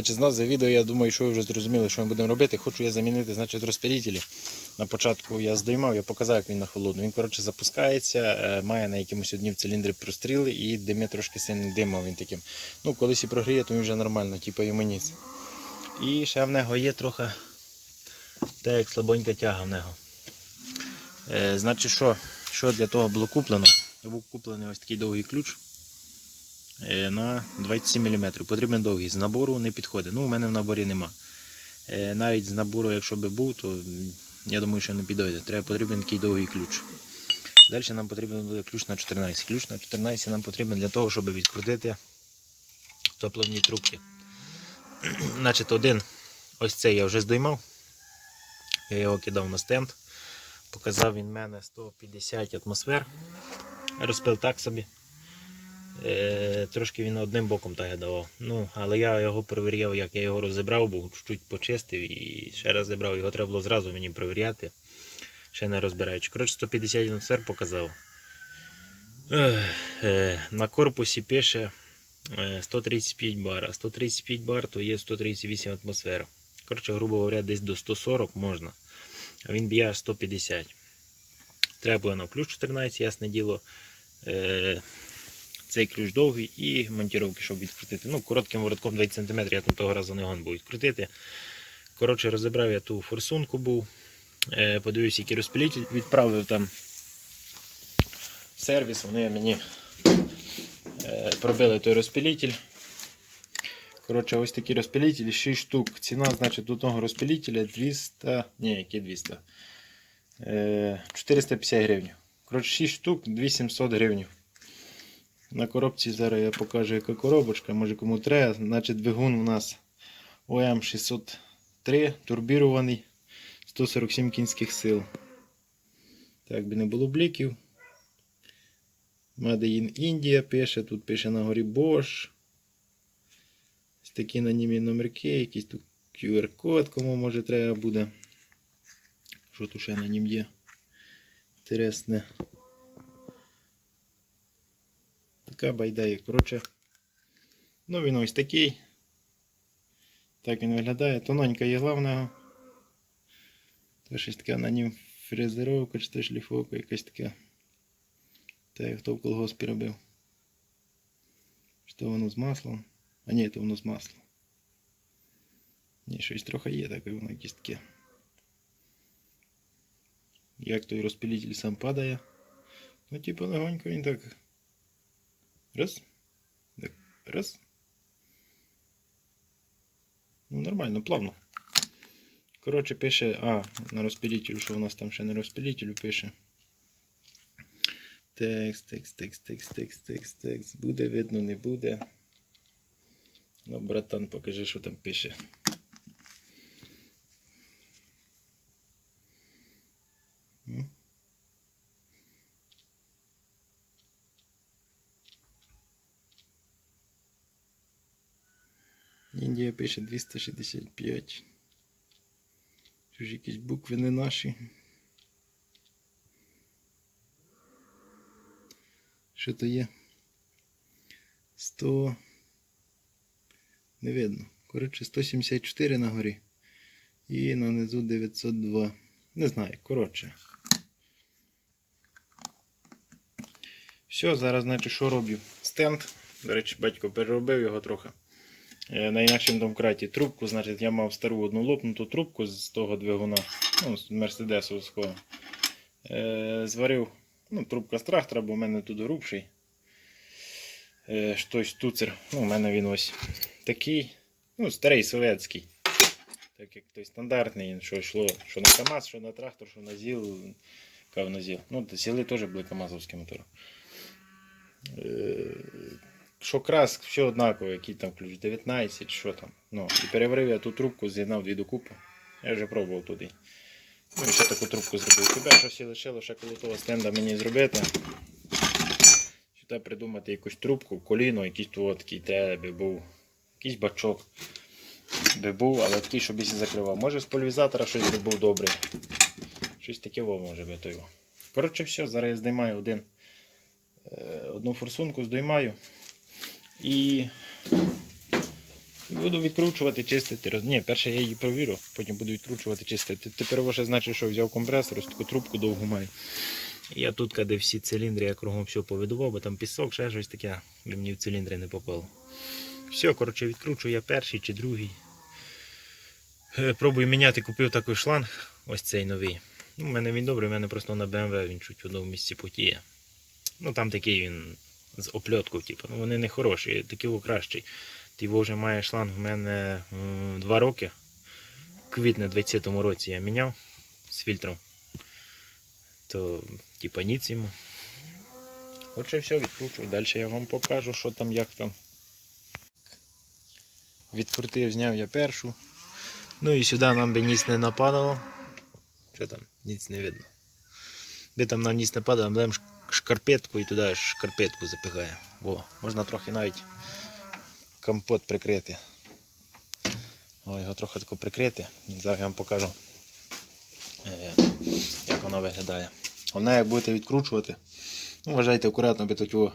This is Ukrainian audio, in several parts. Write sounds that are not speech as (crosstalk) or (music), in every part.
Значить, з за відео, я думаю, що ви вже зрозуміли, що ми будемо робити. Хочу я замінити значить, розпилітелі. На початку я здоймав, я показав, як він на холодну. Він коротше, запускається, е, має на якомусь одній в циліндрі простріли і диме трошки сильним димом він таким. Ну, колись і прогріє, то він вже нормально, типу йому. І ще в нього є трохи так як слабонька тяга в нього. Е, значить, що, що для того було куплено? Був куплений ось такий довгий ключ на 27 мм. Потрібен довгий. З набору не підходить. Ну, у мене в наборі нема. Е, навіть з набору, якщо би був, то я думаю, що не підійде. Треба потрібен такий довгий ключ. Далі нам потрібен буде ключ на 14. Ключ на 14 нам потрібен для того, щоб відкрутити топливні трубки. (clears throat) Значить, один ось цей я вже здоймав. Я його кидав на стенд. Показав він мене 150 атмосфер. Розпил так собі. Е, трошки він одним боком так давав. Ну, але я його перевіряв, як я його розібрав, був чуть-чуть почистив і ще раз зібрав. Його треба було зразу мені перевіряти. Ще не розбираючи. Коротше, 150 атмосфер показав. Е, на корпусі пише е, 135 бар. А 135 бар то є 138 атмосфер. Коротше, грубо говоря, десь до 140 можна. А він б'є аж 150. Треба було на ключ 14, ясне діло. Е, цей ключ довгий і монтіровки, щоб відкрутити. Ну, коротким воротком 20 см, я там того разу не гон був відкрутити. Коротше, розібрав я ту форсунку був. Е, подивився, який розпилитель. Відправив там сервіс, вони мені е, пробили той розпилитель. Коротше, ось такі розпилителі, 6 штук. Ціна, значить, одного розпилителя 200. Ні, які 200. Е, 450 гривень. Коротше, 6 штук 2700 гривень. На коробці зараз я покажу, яка коробочка, може кому треба. Значить, двигун у нас ОМ603, турбірований, 147 кінських сил. Так би не було бліків. Made in India пише, тут пише на горі Bosch. Ось такі анонімні номерки, якийсь тут QR-код, кому може треба буде. Що тут ще на нім є? Інтересне. Така байда є. Коротше. Ну він ось такий. Так він виглядає. Тоненька є главного. То щось таке на нім фрезеровка чи то шліфовка якась така. Та як хто в колгоспі робив. Що воно з маслом? А ні, то воно з маслом. Ні, щось трохи є таке, воно якесь таке. Як той розпилитель сам падає. Ну, типу, легонько він так. Раз. Так, раз. Ну, нормально, плавно. Коротше, пише, а, на розпилителю, що у нас там ще на розпилителю пише. Текст, текст, текст, текст, текст, текст, текст. Буде видно, не буде. Ну, братан, покажи, що там пише. М? Індія пише 265. Що ж якісь букви не наші. Що то є? 100. Не видно. Коротше, 174 на горі. І на низу 902. Не знаю, коротше. Все, зараз, значить, що роблю? Стенд. До речі, батько переробив його трохи. Е, На домкраті трубку, значить, я мав стару одну лопнуту трубку з того двигуна, ну, з мерседесовського. Е, зварив, ну, трубка з трактора, бо в мене тут грубший. Е, щось туцер. Ну, у мене він ось такий, ну, старий совєтський. Так як той стандартний, що йшло, що на КАМАЗ, що на трактор, що на ЗІЛ, кав на ЗІЛ. Ну, ЗІЛи теж були КАМАЗовські мотори. Що крас, все однаково, який там ключ 19, що там. Ну, і переварив я ту трубку, з'єднав дві докупи. Я вже пробував туди. Ну і ще таку трубку зробив. Тебе щось лишило ще коло того стенда мені зробити. Сюди придумати якусь трубку, коліно, якийсь такий треба би був. Якийсь бачок би був, але такий, щоб і закривав. Може з пульвізатора щось би був добре. Щось таке може би той. Коротше, все, зараз я здіймаю один, е, одну форсунку, здіймаю. І буду відкручувати, чистити. Ні, перше я її провірю, потім буду відкручувати, чистити. Тепер вже значить, що взяв компресор, ось таку трубку довгу маю. Я тут, де всі циліндри, я кругом все повидував, бо там пісок, ще щось таке, і мені в циліндри не попало. Все, коротше, відкручую я перший чи другий. Е, Пробую міняти, купив такий шланг, ось цей новий. Ну, у мене він добрий, у мене просто на BMW він чуть в одному місці потіє. Ну там такий він з опльоткою, типу. Ну вони не хороші, такий кращий. Ти вже має шланг в мене м, два роки. Квітне 20-му році я міняв з фільтром. То, типа, ніц йому. Отже, все, відкручую. Далі я вам покажу, що там, як там. Відкрутив, зняв я першу. Ну і сюди нам би ніц не нападало. Що там? Ніц не видно. Де там нам падає, ми беремо шкарпетку і туди шкарпетку запихаємо. Во, можна трохи навіть компот прикрити. О, його трохи тако прикрити. Зараз я вам покажу, е, як воно виглядає. Головне, як будете відкручувати, ну, вважайте акуратно, аби тут його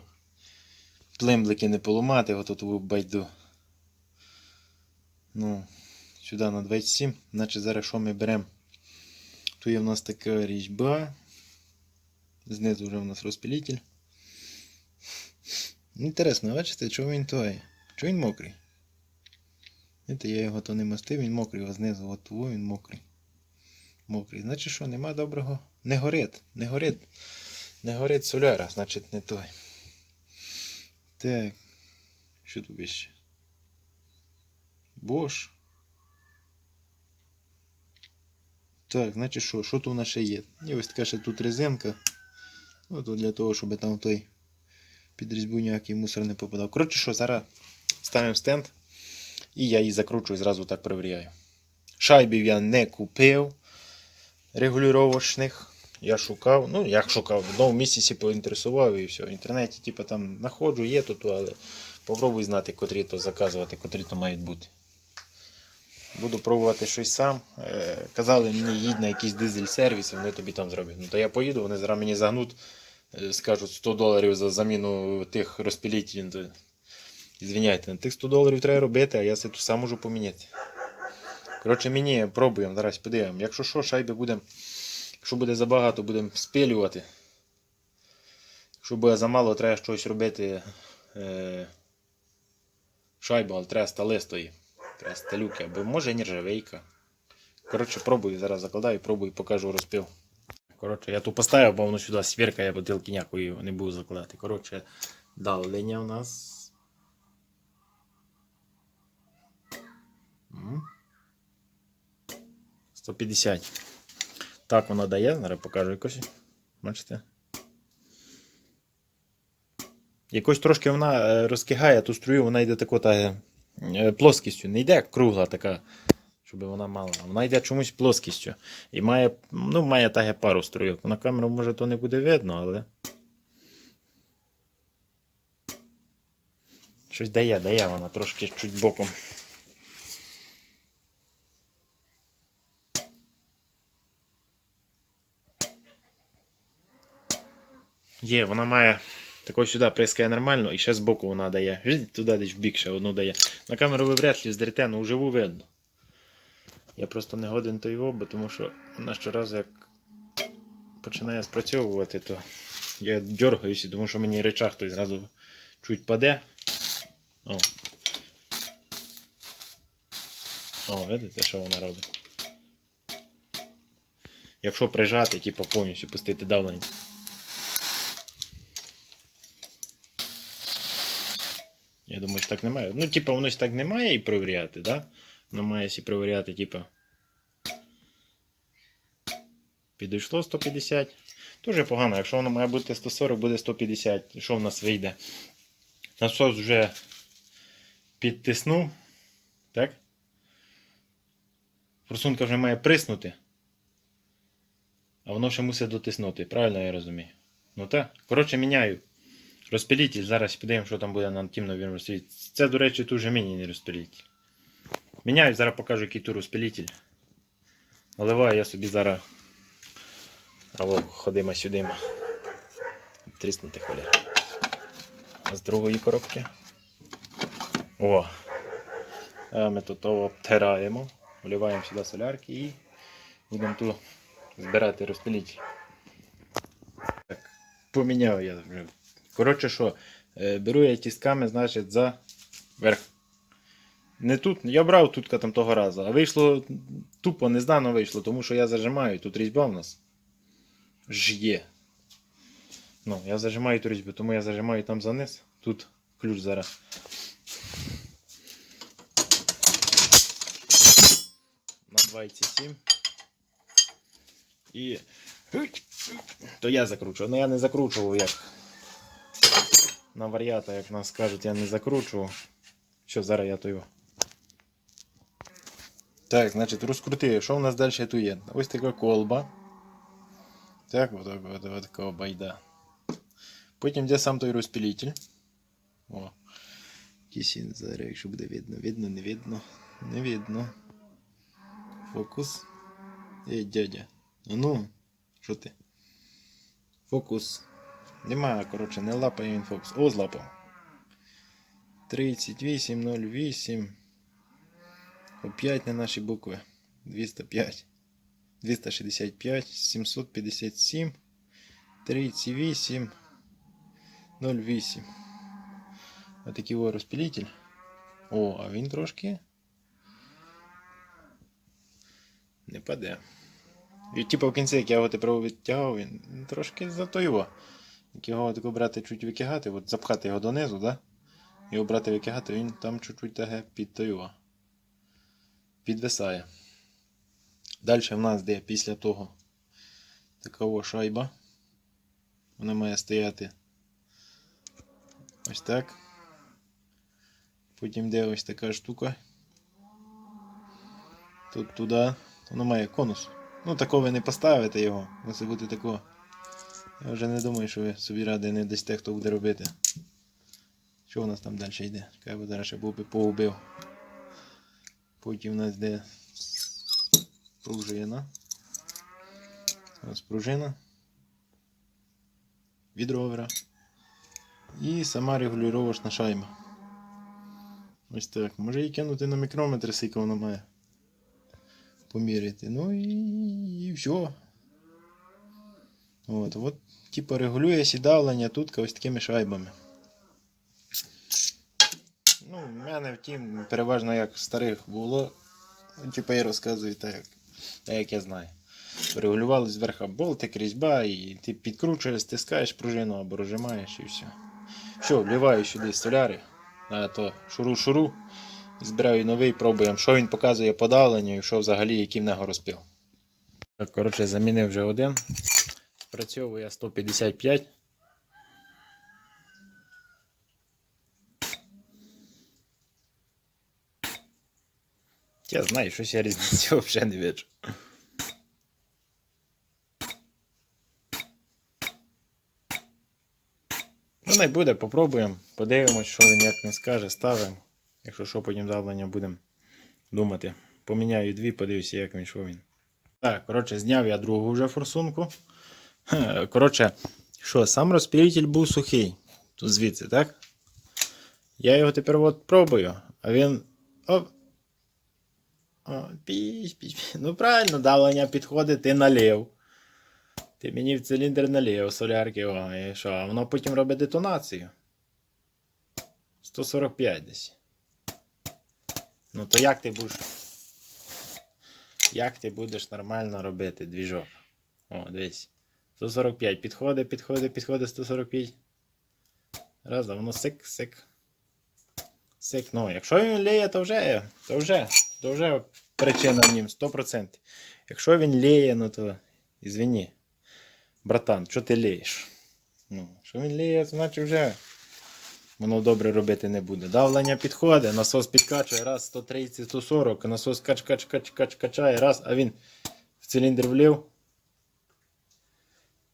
плимблики не поламати, отут у байду. Ну, сюди на 27, значить зараз що ми беремо? Тут є в нас така різьба. Знизу вже в нас розпилитель. Інтересно, бачите, чого він той? Чого він мокрий? Знаєте, я його то не мастив, він мокрий, а знизу от того він мокрий. Мокрий. Значить що, нема доброго. Не горить, не горить. Не горить соляра, значить не той. Так. Що тут ще? Бош. Так, значить що, що тут у нас ще є? І ось така ще тут резинка. Ну, для того, щоб там той під різьбу ніякий мусор не попадав. Коротше, що, зараз ставимо стенд і я її закручую, зразу так перевіряю. Шайбів я не купив регулювачних. Я шукав, ну як шукав, в місці поінтересував і все. В інтернеті, типу, там знаходжу, є тут, але попробуй знати, котрі то заказувати, котрі то мають бути. Буду пробувати щось сам. Е, казали мені, їдь на якийсь дизель-сервіс, вони тобі там зроблять. Ну то я поїду, вони зараз мені загнуть, скажуть 100 доларів за заміну тих розпілітелів. То... Звиняйте, на тих 100 доларів треба робити, а я це сам можу поміняти. Коротше, мені пробуємо, зараз подивимо. Якщо що, шайби будемо. Якщо буде забагато, будемо спилювати. Якщо буде замало, треба щось робити. Е... Шайбу, але треба стали стої. Треба сталюки, або може нержавейка. Коротше, пробую, зараз закладаю, пробую, покажу розпил. Коротше, я тут поставив, бо воно сюди сверкає, бутилки ніякої не буду закладати. Коротше, давлення у нас. М. 150. Так воно дає, зараз покажу якось. Бачите? Якось трошки вона е, розкигає ту струю, вона йде тако та, е, плоскістю. Не йде кругла така, щоб вона мала. Вона йде чомусь плоскістю. І має, ну, має таге пару струйок. На камеру може то не буде видно, але. Щось дає, дає вона трошки чуть боком. Є, вона має також сюди прискає нормально і ще з боку вона дає. Туди десь в бік ще одну дає. На камеру ви вряд ли здрите, але вживу видно. Я просто не годен той бо тому що вона щоразу як починає спрацьовувати, то я дергаюся, тому що мені речах той зразу чуть паде. О. О, видите, що вона робить? Якщо прижати, типу повністю пустити давлення. Я думаю, що так немає. Ну, типа, воно ж так не має і перевіряти, да? Має перевіряти, типа. Підійшло 150. Дуже погано, якщо воно має бути 140, буде 150. Що в нас вийде? Насос вже підтиснув. Так? Форсунка вже має приснути. А воно ще мусить дотиснути. Правильно я розумію? Ну так. Коротше, міняю. Розпилитель, зараз подивимо, що там буде на тім новім розпилитель. Це, до речі, тут вже міні розпилитель. Міняю, зараз покажу, який тут розпилитель. Наливаю я собі зараз. Алло, ходимо сюди. Тріснути хвиля. З другої коробки. О! Е, Ми тут обтираємо, вливаємо сюди солярки і будемо тут збирати розпиліть. Так, поміняв я вже. Коротше, що, е, беру я тісками, значить, за верх. Не тут, я брав тут там того разу, а вийшло тупо, незнано вийшло, тому що я зажимаю, тут різьба в нас ж є. Ну, я зажимаю ту різьбу, тому я зажимаю там за низ. Тут ключ зараз. На 27. І. То я закручував. Ну я не закручував як. На варіата, як нас кажуть, я не закручував. Що зараз я то його. Так, значить, розкрутив. Що в нас далі тут є? Ось така колба. Так, вот так, вот, вот такого байда. Потім де сам той розпилитель. О. Зараз, якщо буде видно. Видно, не видно. Не видно. Фокус. Ей, дядя. Ну, що ти? Фокус. Нема, коротше, не лапає він фокус. О, злапав. 3808. Опять не наші букви. 205. 265, 757, 38, 08. Отакий о розпилитель. О, а він трошки не паде. І типу в кінці, як я його тепер відтягав, він трошки зато його. Як його тако брати чуть викигати, от запхати його донизу, да? Його брати викигати, він там чуть-чуть таге під тойого. Підвисає. Далі в нас де після того такова шайба. Вона має стояти ось так. Потім де ось така штука. Тут туди. Воно має конус. Ну такого ви не поставите його. Мусить бути такого. Я вже не думаю, що ви собі ради не дасте, хто буде робити. Що у нас там далі йде? Хай би зараз ще був би поубив. Потім у нас де пружина. Ось пружина. Від ровера. І сама регулювачна шайба. Ось так. Може її кинути на мікрометр, скільки вона має. Поміряти. Ну і, і все. От, от, типу регулює сідавлення тут ось такими шайбами. Ну, в мене втім, переважно як старих було. Ну, Типу я розказую так, так, як я знаю. Регулювали зверху болтик, різьба, і ти підкручуєш, стискаєш пружину або розжимаєш і все. Що, вливаю сюди соляри, а то шуру-шуру. Збираю новий, пробуємо, що він показує по давленню і що взагалі, який в нього розпил. Так, коротше, замінив вже один. Спрацьовує 155. Я знаю, щось я різниці взагалі не бачу. Ну, не буде, попробуємо, подивимось, що він як не скаже, ставимо. Якщо що, потім давлення будемо думати. Поміняю дві, подивлюся, як він, що він. Так, коротше, зняв я другу вже форсунку. Коротше, що, сам розпилитель був сухий. Тут звідси, так? Я його тепер от пробую, а він. Оп. Пісь, пісь, пісь. Ну правильно, давлення підходить, ти налив. Ти мені в циліндр налив солярки, о, і що? А воно потім робить детонацію. 145 десь. Ну то як ти будеш. Як ти будеш нормально робити двіжок? О, дивись. 145. Підходить, підходить, підходить 145. Раз, а воно сик, сик. Сик. Ну, якщо він ліє, то вже, то вже, то вже причина в нім 100%. Якщо він ліє, ну то ізвини. Братан, що ти лієш? Ну, що він ліє, значить вже воно добре робити не буде. Давлення підходить, насос підкачує, раз 130, 140, насос кач, кач, кач, кач, качає, раз, а він в циліндр влив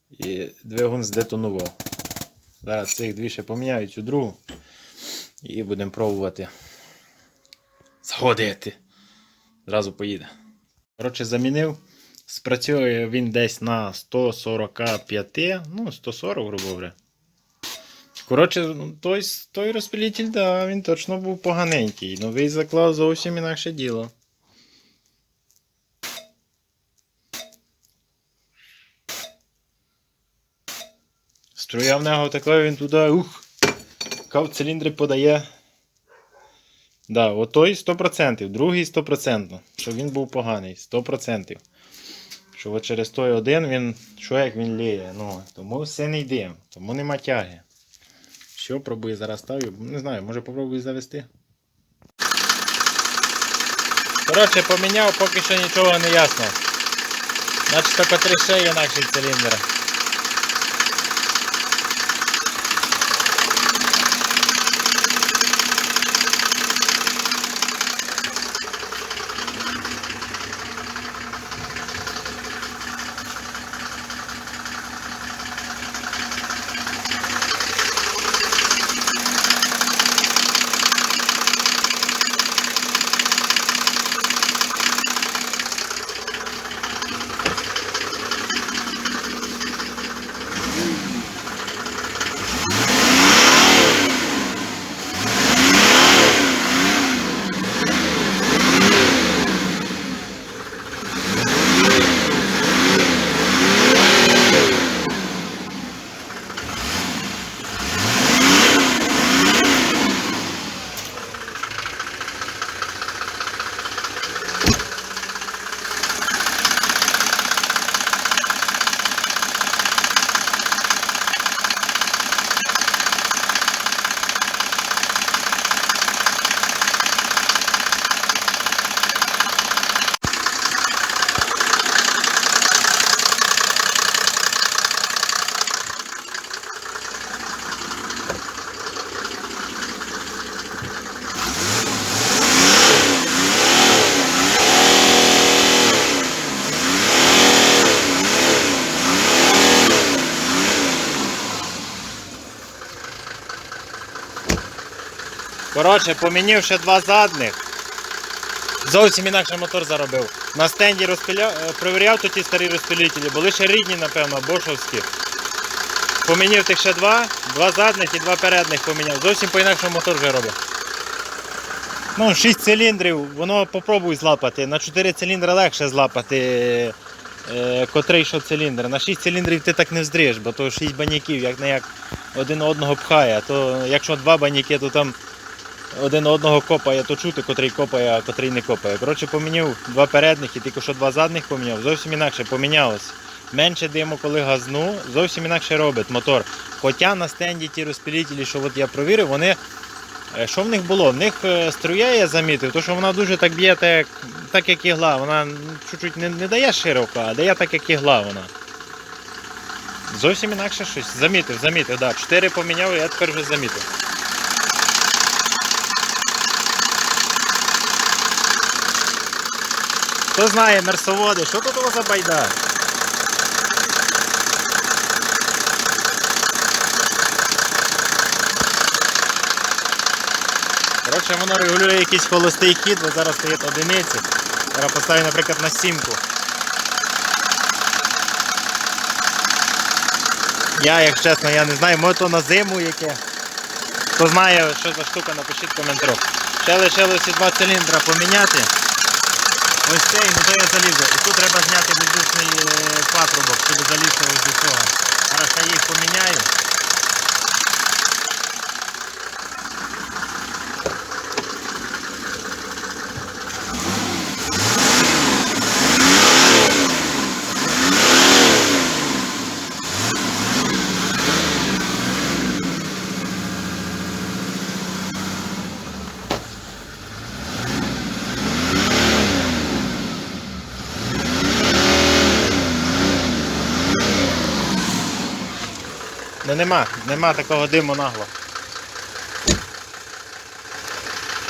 і двигун здетонував. Зараз цих дві ще поміняю цю другу і будемо пробувати заходити. Зразу поїде. Коротше, замінив. Спрацює він десь на 145, ну, 140, грубо говоря. Коротше, ну, той, той розпилитель, да, він точно був поганенький. Новий заклав зовсім інакше діло. Струя в нього така, він туди, ух, кав циліндри подає. Да, отой 100%, другий 100%, що він був поганий, 100%. Що от через той один він, що як він ліє, ну, тому все не йде, тому нема тяги. Що, пробую зараз ставлю. Не знаю, може попробую завести. Коротше, поміняв, поки що нічого не ясно. Значить, тільки три ще інакший циліндр. Коротше, помінив ще два задних. Зовсім інакше мотор заробив. На стенді розпиляв, е, перевіряв то ті старі розпилителі, були ще рідні, напевно, бошовські. Помінив тих ще два, два задних і два передних поміняв. Зовсім по-інакшому мотор вже робить. Ну, 6 циліндрів, воно попробуй злапати. На 4 циліндри легше злапати, е, котрий що циліндр. На 6 циліндрів ти так не вздрієш, бо то 6 баняків, як не як один одного пхає. А То якщо два баняки, то там один одного копає, то чути, котрий копає, а котрий не копає. Коротше, поміняв два передних і тільки що два задних поміняв. Зовсім інакше помінялось. Менше диму, коли газну, зовсім інакше робить мотор. Хоча на стенді ті розпилителі, що от я провірив, вони. е, Що в них було? В них е, струя я замітив, то що вона дуже так б'є, так, так як ігла. Вона чуть-чуть не, не дає широко, а дає так, як ігла вона. Зовсім інакше щось. Замітив, замітив, так. Да. Чотири поміняв, я тепер вже замітив. Хто знає мерсоводи, що тут у вас за байда? Коротше, воно регулює якийсь холостий хід, бо зараз стоїть одиниці. Зараз поставлю, наприклад, на сімку. Я, як чесно, я не знаю, може то на зиму яке. Хто знає, що за штука, напишіть коментар. Ще лишилося два циліндра поміняти. Ось цей, ну то я залізу. І тут треба зняти воздушний е, патрубок, щоб залізти ось до цього. Зараз я їх поміняю. Ну нема, нема такого диму нагло.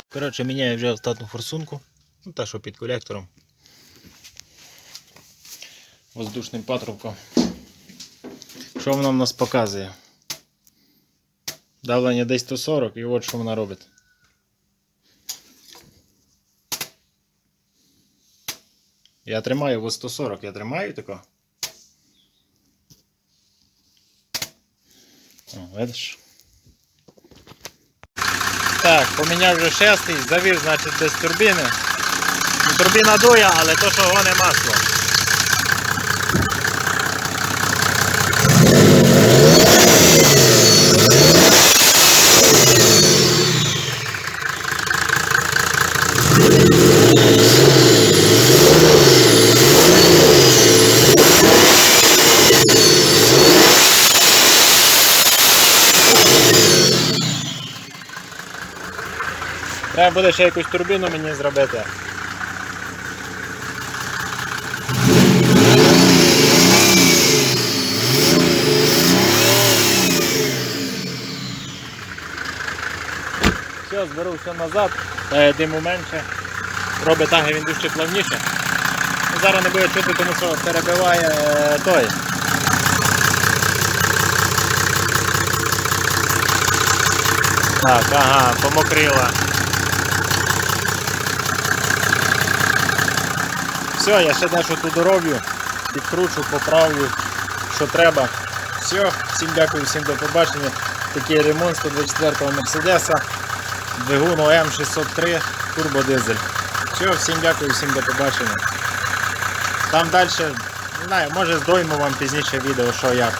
Коротше, міняю вже остатну форсунку. Ну та що під колектором. Воздушним патрубком. Що вона в нас показує? Давлення десь 140 і от що вона робить. Я тримаю в 140, я тримаю тако. О, Видиш? Так, поміняв вже шестий, завів, значить, без турбіни. Ну, турбіна дує, але то, що гоне масло. Треба буде ще якусь турбіну мені зробити. Все, зберу все назад, диму менше. Робить таги він дуже плавніше. Ну, Зараз не буде чути, тому що перебиває е, той. Так, ага, помокрила. Все, я ще дещо тут дороблю, підкручу, поправлю, що треба. Все, всім дякую, всім до побачення. Такий ремонт 124-го Мерседеса, двигун ОМ603, турбодизель. Все, всім дякую, всім до побачення. Там далі, не знаю, може здойму вам пізніше відео, що як.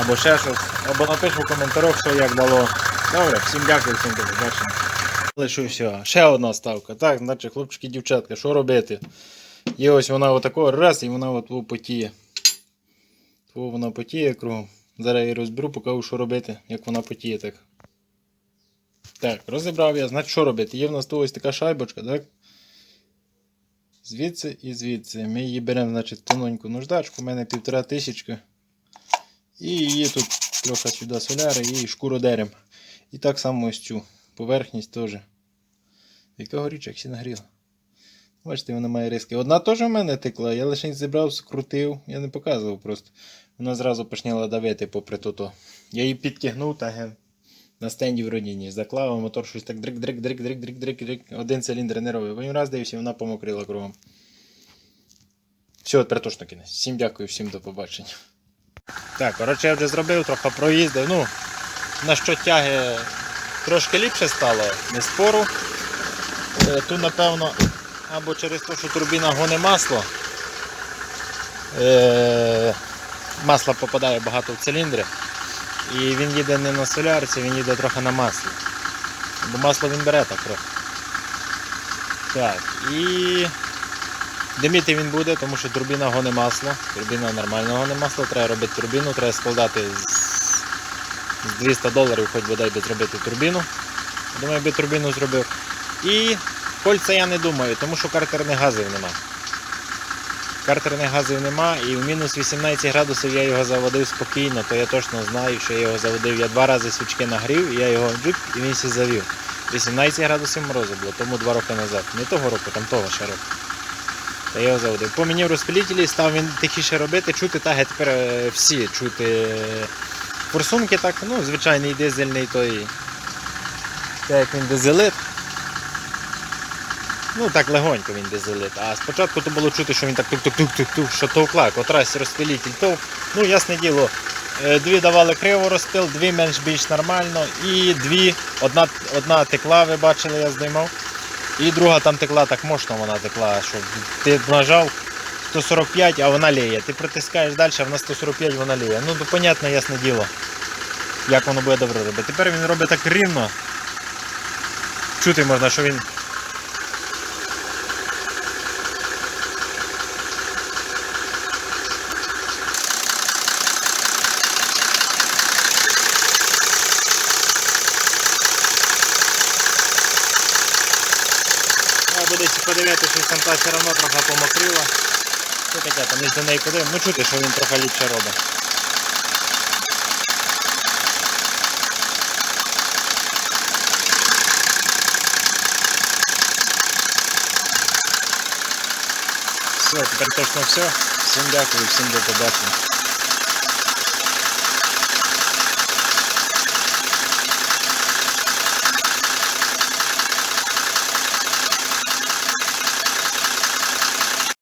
Або ще щось. Або напишу в коментарях, що як дало. Добре, всім дякую, всім до побачення. Лишу все. Ще одна ставка. Так, значить, хлопчики, дівчатка, що робити? Є ось вона отако раз і вона от от потіє. О, вона потіє кругом. Зараз я її розберу, покажу, що робити, як вона потіє так. Так, розібрав я. Значить, що робити? Є в нас тут ось така шайбочка, так? Звідси і звідси. Ми її беремо, значить, тоненьку наждачку, у мене півтора тисячка. І її тут трохи сюди соляри і шкуру дерем. І так само ось цю поверхність теж. Яка горіча, як всі нагріла. Бачите, вона має риски. Одна теж в мене текла, я лише зібрав, скрутив, я не показував просто. Вона зразу почала давити попри то. Я її підтягнув та ген. На стенді в родині. Заклав, мотор щось так дрик дрик дрик дрик дрик дрик дрик Один циліндр не робив. Потім раз дивився, вона помокрила кругом. Все, тепер точно кінець. Всім дякую, всім до побачення. Так, коротше, я вже зробив, трохи проїздив. Ну, на що тяги трошки ліпше стало, не спору. Е, Тут, напевно, або через те, що турбіна гоне масло. Е, Масло попадає багато в циліндри. І він їде не на солярці, він їде трохи на маслі. Бо масло він бере так трохи. Так, і диміти він буде, тому що турбіна гоне масло. Турбіна нормально гоне масло, треба робити турбіну, треба складати з, з 200 доларів, хоч бодай би зробити турбіну. Думаю, би турбіну зробив. І кольця я не думаю, тому що картерних газів нема. Картерних газів нема і в мінус 18 градусів я його заводив спокійно, то я точно знаю, що я його заводив. Я два рази свічки нагрів, і я його джип і він сі завів. 18 градусів морозу було, тому два роки назад. Не того року, там того ще року. Та його заводив. Поміняв розпилітелі, став він тихіше робити, чути так, тепер е, всі чути е, форсунки так, ну, звичайний дизельний той. Так як він дизелит. Ну так легонько він дизелит. А спочатку то було чути, що він так тук-тук-тук-тук-тук, що товкла, котрась розпилітель товк. Ну, ясне діло, е, дві давали криво розпил, дві менш-більш нормально, і дві, одна, одна текла, ви бачили, я здіймав. І друга там текла так мощно вона текла, що ти нажав 145, а вона ліє. Ти притискаєш далі, а вона 145 вона ліє. Ну, то понятне, ясне діло, як воно буде добре робити. Тепер він робить так рівно. Чути можна, що він буде ще подивитися, що там та все одно трохи помокрила. Що таке, там із до неї куди? Ну чути, що він трохи ліпше робить. Все, тепер точно все. Всім дякую, всім до побачення.